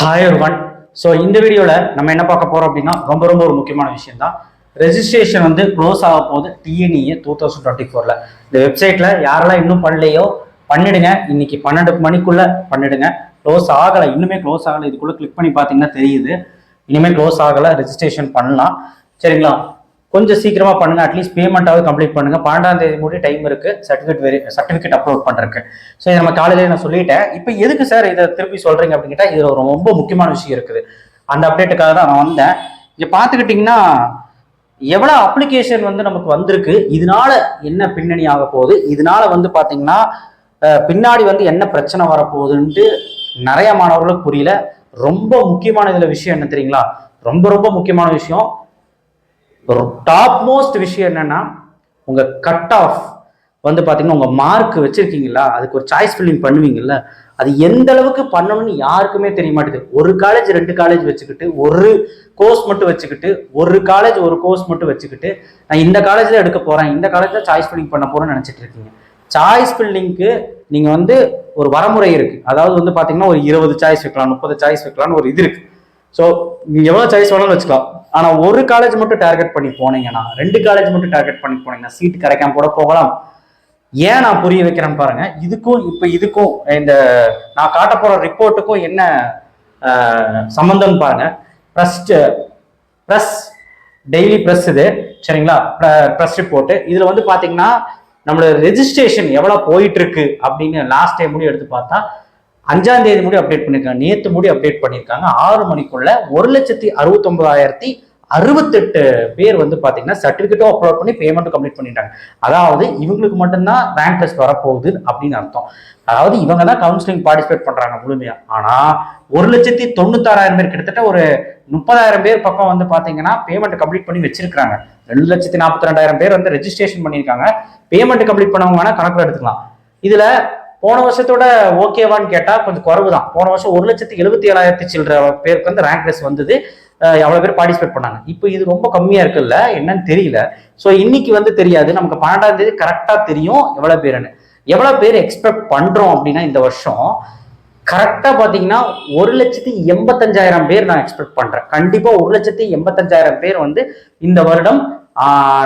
Hi one so இந்த வீடியோவில் நம்ம என்ன பார்க்க போகிறோம் அப்படின்னா ரொம்ப ரொம்ப ஒரு முக்கியமான விஷயம் தான் ரெஜிஸ்ட்ரேஷன் வந்து க்ளோஸ் ஆக போகுது டிஎன்இஏ டூ தௌசண்ட் டுவெண்ட்டி ஃபோரில் இந்த வெப்சைட்டில் யாரெல்லாம் இன்னும் பண்ணலையோ பண்ணிடுங்க. இன்னைக்கு பன்னெண்டு மணிக்குள்ளே பண்ணிடுங்க. க்ளோஸ் ஆகலை இன்னுமே க்ளோஸ் ஆகலை. இதுக்குள்ளே கிளிக் பண்ணி பார்த்தீங்கன்னா தெரியுது. இனிமேல் க்ளோஸ் ஆகலை ரெஜிஸ்ட்ரேஷன் பண்ணலாம். சரிங்களா? கொஞ்சம் சீக்கிரமா பண்ணுங்க. அட்லீஸ்ட் பேமெண்ட்டாவது கம்ப்ளீட் பண்ணுங்க. பன்னெண்டாம் தேதி முடி டைம் இருக்கு. சர்டிஃபிகேட் வெரி சர்டிஃபிகேட் அப்லோட் பண்றதுக்கு. ஸோ இதை நம்ம காலையிலேயே நான் சொல்லிட்டேன். இப்போ எதுக்கு சார் இதை திருப்பி சொல்றீங்க அப்படின்னு கேட்டால் இது ஒரு ரொம்ப முக்கியமான விஷயம் இருக்குது. அந்த அப்டேட்டுக்காக தான் நான் வந்தேன். இங்க பார்த்துக்கிட்டிங்கன்னா எவ்வளோ அப்ளிகேஷன் வந்து நமக்கு வந்திருக்கு இதனால என்ன பின்னணி ஆக போகுது இதனால வந்து பார்த்தீங்கன்னா பின்னாடி வந்து என்ன பிரச்சனை வரப்போகுதுன்ட்டு நிறைய மாணவர்களுக்கு புரியல. ரொம்ப முக்கியமான இதுல விஷயம் என்ன தெரியுங்களா? ரொம்ப ரொம்ப முக்கியமான விஷயம். ஒரு டாப் மோஸ்ட் விஷயம் என்னன்னா உங்க கட் ஆஃப் வந்து பார்த்தீங்கன்னா உங்க மார்க் வச்சிருக்கீங்களா அதுக்கு ஒரு சாய்ஸ் ஃபில்லிங் பண்ணுவீங்கல்ல அது எந்த அளவுக்கு பண்ணணும்னு யாருக்குமே தெரிய மாட்டேது ஒரு காலேஜ் ரெண்டு காலேஜ் வச்சுக்கிட்டு ஒரு கோர்ஸ் மட்டும் வச்சுக்கிட்டு ஒரு காலேஜ் ஒரு கோர்ஸ் மட்டும் வச்சுக்கிட்டு நான் இந்த காலேஜில் எடுக்க போறேன் இந்த காலேஜில் சாய்ஸ் ஃபில்லிங் பண்ண போறேன்னு நினைச்சிட்டு இருக்கீங்க. சாய்ஸ் ஃபில்லிங்க்கு நீங்க வந்து ஒரு வரமுறை இருக்கு. அதாவது வந்து பாத்தீங்கன்னா ஒரு இருபது சாய்ஸ் வைக்கலாம் முப்பது சாய்ஸ் வைக்கலாம்னு ஒரு இது இருக்கு. ஸோ நீங்கள் எவ்வளோ சாய்ஸ் வேணாலும் வச்சுக்கலாம். ஆனால் ஒரு காலேஜ் மட்டும் டார்கெட் பண்ணி போனீங்கன்னா ரெண்டு காலேஜ் மட்டும் டார்கெட் பண்ணி போனீங்கன்னா சீட் கிடைக்காம கூட போகலாம். ஏன் நான் புரிய வைக்கிறேன்னு பாருங்க. இதுக்கும் இப்போ இதுக்கும் இந்த நான் காட்ட போகிற ரிப்போர்ட்டுக்கும் என்ன சம்மந்தம் பாருங்க. ப்ரெஸ்ட் ப்ரெஸ் டெய்லி ப்ரெஸ் இது. சரிங்களா? ப்ரெஸ் ரிப்போர்ட்டு இதில் வந்து பார்த்தீங்கன்னா நம்மளோட ரெஜிஸ்ட்ரேஷன் எவ்வளோ போயிட்டு இருக்கு அப்படின்னு லாஸ்ட் டைம் முடிவு எடுத்து பார்த்தா அஞ்சாம் தேதி முடி அப்டேட் பண்ணிருக்காங்க. நேற்று முடி அப்டேட் பண்ணியிருக்காங்க ஆறு மணிக்குள்ள ஒரு லட்சத்தி அறுபத்தொன்பதாயிரத்தி அறுபத்தெட்டு பேர் வந்து பார்த்தீங்கன்னா சர்டிஃபிகேட்டும் அப்லோட் பண்ணி பேமெண்ட்டும் கம்ப்ளீட் பண்ணிட்டாங்க. அதாவது இவங்களுக்கு மட்டும்தான் ரேங்க் லிஸ்ட் வரப்போகுது அப்படின்னு அர்த்தம். அதாவது இவங்க தான் கவுன்சிலிங் பார்ட்டிசிபேட் பண்ணுறாங்க முழுமையாக ஆனால் ஒரு லட்சத்தி தொண்ணூத்தாறாயிரம் பேர் கிட்டத்தட்ட ஒரு முப்பதாயிரம் பேர் பக்கம் வந்து பார்த்தீங்கன்னா பேமெண்ட் கம்ப்ளீட் பண்ணி வச்சிருக்காங்க ரெண்டு லட்சத்தி நாற்பத்தி ரெண்டாயிரம் பேர் வந்து ரெஜிஸ்ட்ரேஷன் பண்ணியிருக்காங்க. பேமெண்ட் கம்ப்ளீட் பண்ணவங்க வேணால் கணக்கில் எடுத்துக்கலாம். இதில் போன வருஷத்தோட ஓகேவான்னு கேட்டால் கொஞ்சம் குறைவு தான் போன வருஷம் ஒரு லட்சத்து எழுபத்தி ஏழாயிரத்தி சில்லற பேருக்கு வந்து ரேங்க் லிஸ்ட் வந்தது. எவ்வளோ பேர் பார்ட்டிசிபேட் பண்ணாங்க. இப்போ இது ரொம்ப கம்மியாக இருக்குல்ல என்னன்னு தெரியல. ஸோ இன்னைக்கு வந்து தெரியாது. நமக்கு பன்னெண்டாம் தேதி கரெக்டாக தெரியும் எவ்வளோ பேருன்னு. எவ்வளோ பேர் எக்ஸ்பெக்ட் பண்ணுறோம் அப்படின்னா இந்த வருஷம் கரெக்டாக பார்த்தீங்கன்னா ஒரு லட்சத்தி எண்பத்தஞ்சாயிரம் பேர் நான் எக்ஸ்பெக்ட் பண்ணுறேன் கண்டிப்பாக ஒரு லட்சத்தி எண்பத்தஞ்சாயிரம் பேர் வந்து இந்த வருடம்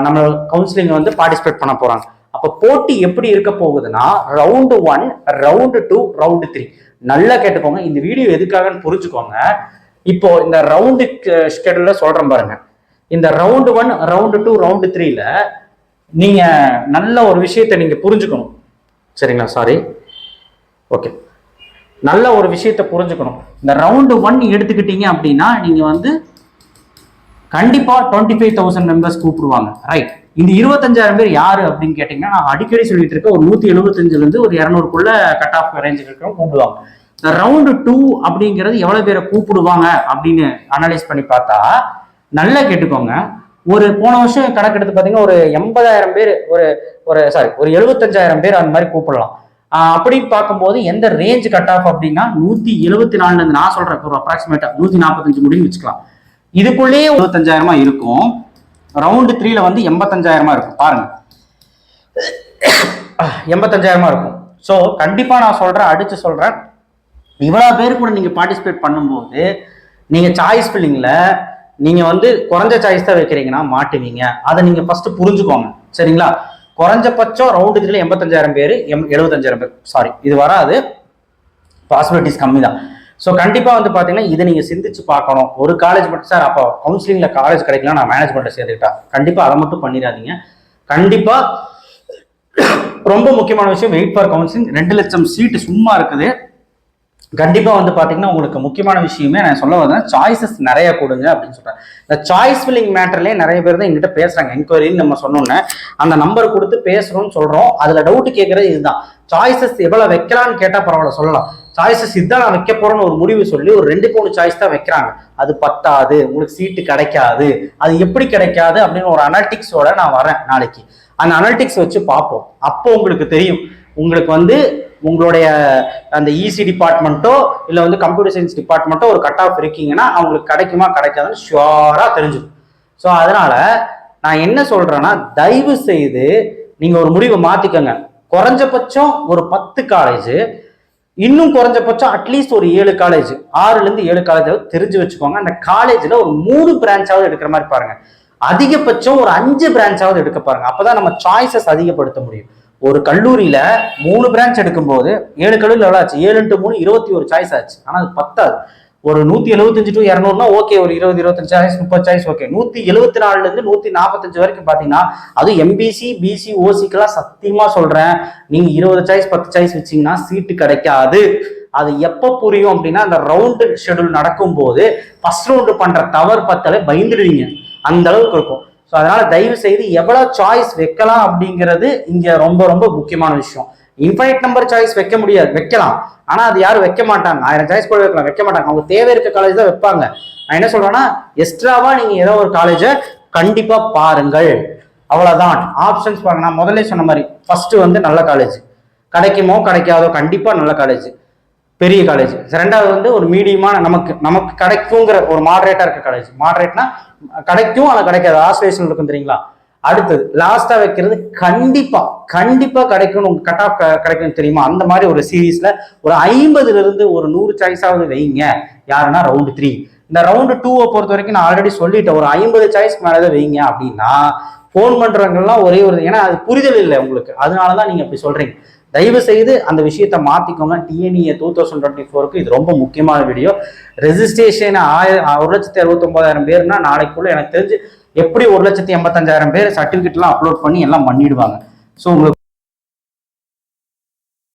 நம்ம கவுன்சிலிங்கை வந்து பார்ட்டிசிபேட் பண்ண போகிறாங்க அப்ப போட்டி எப்படி இருக்க போகுதுன்னா round one round two round three நல்லா கேட்டுக்கோங்க. இந்த வீடியோ எதுக்காகன்னு புரிஞ்சுக்கோங்க. இப்போ இந்த ரவுண்டு ஷெடியூல சொல்றேன் பாருங்க. இந்த round one round two round த்ரீல நீங்க நல்ல ஒரு விஷயத்தை நீங்க புரிஞ்சுக்கணும். சரிங்களா? சாரி ஓகே நல்ல ஒரு விஷயத்தை புரிஞ்சுக்கணும். இந்த ரவுண்டு ஒன் எடுத்துக்கிட்டீங்க அப்படின்னா நீங்க வந்து கண்டிப்பா டுவெண்ட்டி ஃபைவ் தௌசண்ட் மெம்பர்ஸ் கூப்பிடுவாங்க. ரைட் இந்த இருபத்தஞ்சாயிரம் பேர் யாரு அப்படின்னு கேட்டீங்கன்னா நான் அடிக்கடி சொல்லிட்டு இருக்கேன் ஒரு நூத்தி எழுபத்தஞ்சுல இருந்து ஒரு இரநூறுக்குள்ள கட் ஆஃப் ரேஞ்சுக்கு இருக்கிறவங்க கூப்பிடுவாங்க. ரவுண்டு டூ அப்படிங்கிறது எவ்வளவு பேரை கூப்பிடுவாங்க அப்படின்னு அனலைஸ் பண்ணி பார்த்தா நல்லா கேட்டுக்கோங்க. ஒரு போன வருஷம் கணக்கு எடுத்து பார்த்தீங்கன்னா ஒரு எண்பதாயிரம் பேர் ஒரு ஒரு சாரி ஒரு எழுபத்தஞ்சாயிரம் பேர் அந்த மாதிரி கூப்பிடலாம். அப்படின்னு பார்க்கும்போது எந்த ரேஞ்ச் கட் ஆஃப் அப்படின்னா நூத்தி எழுபத்தி நாலுலேருந்து நான் சொல்றேன் ஒரு அப்ராக்சிமேட்டா நூத்தி நாற்பத்தஞ்சு முடின்னு வச்சுக்கலாம். இதுக்குள்ளேயே எழுபத்தஞ்சாயிரமா இருக்கும். ரவுண்டு த்ரீல வந்து எண்பத்தஞ்சாயிரமா இருக்கும். பாருங்க. எண்பத்தஞ்சாயிரமா இருக்கும். ஸோ கண்டிப்பாக நான் சொல்கிறேன் அடித்து சொல்கிறேன் இவ்வளோ பேர் கூட நீங்கள் பார்ட்டிசிபேட் பண்ணும்போது நீங்கள் சாய்ஸ் ஃபில்லிங்கில் நீங்கள் வந்து குறைஞ்ச சாய்ஸ் தான் வைக்கிறீங்கன்னா மாட்டுவீங்க. அதை நீங்கள் ஃபஸ்ட்டு புரிஞ்சுக்கோங்க. சரிங்களா? குறைஞ்சபட்சம் ரவுண்டு த்ரீல எண்பத்தஞ்சாயிரம் பேர் எம் எழுபத்தஞ்சாயிரம் பேர். சாரி இது வராது. பாசிபிலிட்டிஸ் கம்மி தான் ஸோ கண்டிப்பாக வந்து பார்த்தீங்கன்னா இதை நீங்கள் சிந்திச்சு பார்க்கணும். ஒரு காலேஜ் மட்டும் சார் அப்போ கவுன்சிலிங்கில் காலேஜ் கிடைக்கலாம் நான் மேனேஜ்மெண்ட்டை சேர்த்துக்கிட்டா கண்டிப்பாக அதை மட்டும் பண்ணிடாதீங்க. கண்டிப்பாக ரொம்ப முக்கியமான விஷயம் வெயிட் ஃபார் கவுன்சிலிங் ரெண்டு லட்சம் சீட்டு சும்மா இருக்குது. கண்டிப்பாக வந்து பார்த்தீங்கன்னா உங்களுக்கு முக்கியமான விஷயமே நான் சொல்ல வந்தேன் சாய்ஸஸ் நிறைய கொடுங்க அப்படின்னு சொல்கிறேன் இந்த சாய்ஸ் ஃபில்லிங் மேட்டர்லேயே நிறைய பேர் தான் எங்கிட்ட பேசுகிறாங்க என்கொயரின்னு நம்ம சொன்னோன்னே அந்த நம்பர் கொடுத்து பேசுகிறோம்னு சொல்கிறோம் அதில் டவுட் கேட்குறது இதுதான். சாய்ஸஸ் எவ்வளோ வைக்கலாம்னு கேட்டால் பரவாயில்ல சொல்லலாம். சாய்ஸஸ் இதுதான் நான் வைக்க போறேன்னு ஒரு முடிவு சொல்லி ஒரு ரெண்டு மூணு சாய்ஸ் தான் வைக்கிறாங்க. அது பத்தாது உங்களுக்கு சீட்டு கிடைக்காது அது எப்படி கிடைக்காது அப்படின்னு ஒரு அனாலிட்டிக்ஸோட நான் வரேன் நாளைக்கு. அந்த அனாலிட்டிக்ஸ் வச்சு பார்ப்போம். அப்போ உங்களுக்கு தெரியும். உங்களுக்கு வந்து உங்களுடைய அந்த இசி டிபார்ட்மெண்ட்டோ இல்லை வந்து கம்ப்யூட்டர் சயின்ஸ் டிபார்ட்மெண்ட்டோ ஒரு கட் ஆஃப் இருக்கீங்கன்னா அவங்களுக்கு கிடைக்குமா கிடைக்காதுன்னு ஷுவராக தெரிஞ்சிடும். ஸோ அதனால நான் என்ன சொல்றேன்னா தயவு செய்து நீங்க ஒரு முடிவை மாத்திக்கங்க. குறைஞ்சபட்சம் ஒரு பத்து காலேஜ் இன்னும் குறைஞ்சபட்சம் அட்லீஸ்ட் ஒரு ஏழு காலேஜ் ஆறுல இருந்து ஏழு காலேஜாவது தெரிஞ்சு வச்சுக்கோங்க. அந்த காலேஜ்ல ஒரு மூணு பிரான்ச்சாவது எடுக்கிற மாதிரி பாருங்க. அதிகபட்சம் ஒரு அஞ்சு பிரான்ச்சாவது எடுக்க பாருங்க. அப்பதான் நம்ம சாய்ஸஸ் அதிகப்படுத்த முடியும். ஒரு கல்லூரியில மூணு பிரான்ச் எடுக்கும்போது ஏழு கல்லூரியில் எவ்வளோ ஆச்சு? ஏழு டு மூணு இருபத்தி ஒரு சாய்ஸ் ஆச்சு. ஆனால் அது பத்தாது. ஒரு நூத்தி எழுபத்தஞ்சு டு இரநூறுனா ஓகே ஒரு இருபது இருபத்தஞ்சு சாய்ஸ் முப்பது சாய்ஸ் ஓகே நூத்தி எழுபத்தி நாலுல இருந்து நூத்தி நாற்பத்தஞ்சு வரைக்கும் பாத்தீங்கன்னா அது எம்பிசி பிசி ஓசிக்கெல்லாம் சத்தியமா சொல்றேன். நீங்க இருபது சாய்ஸ் பத்து சாய்ஸ் வச்சீங்கன்னா சீட்டு கிடைக்காது. அது எப்போ புரியும் அப்படின்னா அந்த ரவுண்டு ஷெடியூல் நடக்கும்போது ஃபர்ஸ்ட் ரவுண்டு பண்ற தவறு பத்தாலே பயந்துடுவீங்க. அந்த அளவுக்கு இருக்கும். ஸோ அதனால தயவு செய்து எவ்வளோ சாய்ஸ் வைக்கலாம் அப்படிங்கிறது இங்க ரொம்ப ரொம்ப முக்கியமான விஷயம். இன்ஃபைனைட் நம்பர் சாய்ஸ் வைக்க முடியாது. வைக்கலாம். ஆனால் அது யாரும் வைக்க மாட்டாங்க. ஆயிரம் சாய்ஸ் கூட வைக்கலாம். வைக்க மாட்டாங்க. அவங்க தேவை இருக்க காலேஜ் தான் வைப்பாங்க. நான் என்ன சொல்றேன்னா எக்ஸ்ட்ராவா நீங்க ஏதோ ஒரு காலேஜை கண்டிப்பா பாருங்கள். அவ்வளவுதான். ஆப்ஷன்ஸ் பாருங்க. நான் முதல்ல சொன்ன மாதிரி ஃபர்ஸ்ட் வந்து நல்ல காலேஜ் கிடைக்குமோ கிடைக்காதோ கண்டிப்பா நல்ல காலேஜ் பெரிய காலேஜ் ரெண்டாவது வந்து ஒரு மீடியமான நமக்கு நமக்கு கிடைக்குங்கிற ஒரு மாடரேட்டா இருக்க காலேஜ் மாடரேட்னா கிடைக்கும் ஆனால் கிடைக்காது. ஆஸ்லேஷன் இருக்கும் தெரியுங்களா? அடுத்தது லாஸ்டா வைக்கிறது கண்டிப்பா கண்டிப்பா கிடைக்கணும் உங்க கட் ஆஃப் கிடைக்கணும் தெரியுமா? அந்த மாதிரி ஒரு சீரீஸ்ல ஒரு ஐம்பதுல இருந்து ஒரு நூறு சாய்ஸாவது வைங்க. யாருன்னா ரவுண்டு த்ரீ இந்த ரவுண்டு டூவை பொறுத்த வரைக்கும் நான் ஆல்ரெடி சொல்லிட்டேன் ஒரு ஐம்பது சாய்ஸ்க்கு மேலே வைங்க அப்படின்னா ஃபோன் பண்றவங்கலாம் ஒரே ஒரு ஏன்னா அது புரிதல் இல்லை உங்களுக்கு. அதனால தான் நீங்க அப்படி சொல்றீங்க. தயவு செய்து அந்த விஷயத்த மாத்திக்கோங்க. டிஎன்இஏ டூ தௌசண்ட் டுவெண்ட்டி ஃபோருக்கு இது ரொம்ப முக்கியமான வீடியோ ரெஜிஸ்ட்ரேஷன் ஆயிரம் ஒரு லட்சத்தி அறுபத்தொன்பதாயிரம் பேர்னா நாளைக்குள்ள எனக்கு தெரிஞ்சு எப்படி ஒரு லட்சத்தி எண்பத்தஞ்சாயிரம் பேர் சர்டிஃபிகேட்லாம் அப்லோட் பண்ணி எல்லாம் பண்ணிடுவாங்க. ஸோ உங்களுக்கு